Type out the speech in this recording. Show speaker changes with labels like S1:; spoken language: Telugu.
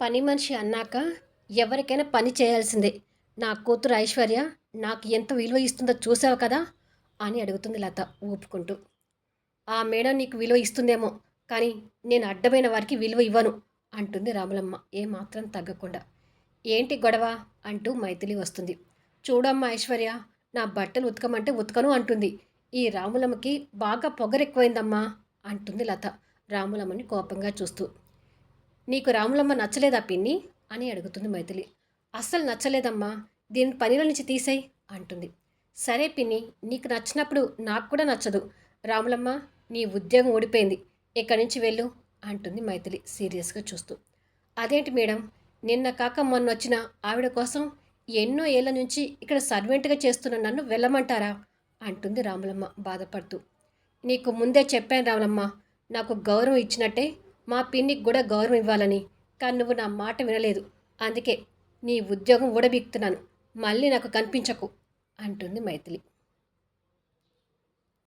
S1: పని మనిషి అన్నాక ఎవరికైనా పని చేయాల్సిందే. నా కూతురు ఐశ్వర్య నాకు ఎంత విలువ ఇస్తుందో చూసావు కదా? అని అడుగుతుంది లత ఊపుకుంటూ. ఆ మేడం నీకు విలువ ఇస్తుందేమో కానీ నేను అడ్డమైన వారికి విలువ ఇవ్వను అంటుంది రాములమ్మ ఏమాత్రం తగ్గకుండా. ఏంటి గొడవ? అంటూ మైథిలి వస్తుంది. చూడమ్మా ఐశ్వర్య నా బట్టలు ఉతకమంటే ఉతకను అంటుంది. ఈ రాములమ్మకి బాగా పొగరెక్కువైందమ్మా అంటుంది లత రాములమ్మని కోపంగా చూస్తూ. నీకు రాములమ్మ నచ్చలేదా పిన్ని? అని అడుగుతుంది మైథిలి. అస్సలు నచ్చలేదమ్మా. దీని పనిలో నుంచి తీసేయి అంటుంది. సరే పిన్ని నీకు నచ్చినప్పుడు నాకు కూడా నచ్చదు. రాములమ్మ నీ ఉద్యోగం ఓడిపోయింది ఇక్కడి నుంచి వెళ్ళు? అంటుంది మైథిలి సీరియస్గా చూస్తూ. అదేంటి మేడం? నిన్న కాక మొన్న వచ్చిన ఆవిడ కోసం ఎన్నో ఏళ్ళ నుంచి ఇక్కడ సర్వెంట్గా చేస్తున్న నన్ను వెళ్ళమంటారా? అంటుంది రాములమ్మ బాధపడుతూ. నీకు ముందే చెప్పాను రాములమ్మ నాకు గౌరవం ఇచ్చినట్టే మా పిన్నికి కూడా గౌరవం ఇవ్వాలని. కానీ నువ్వు నా మాట వినలేదు. అందుకే నీ ఉద్యోగం ఊడబీక్తున్నాను. మళ్ళీ నాకు కనిపించకు అంటుంది మైథిలి.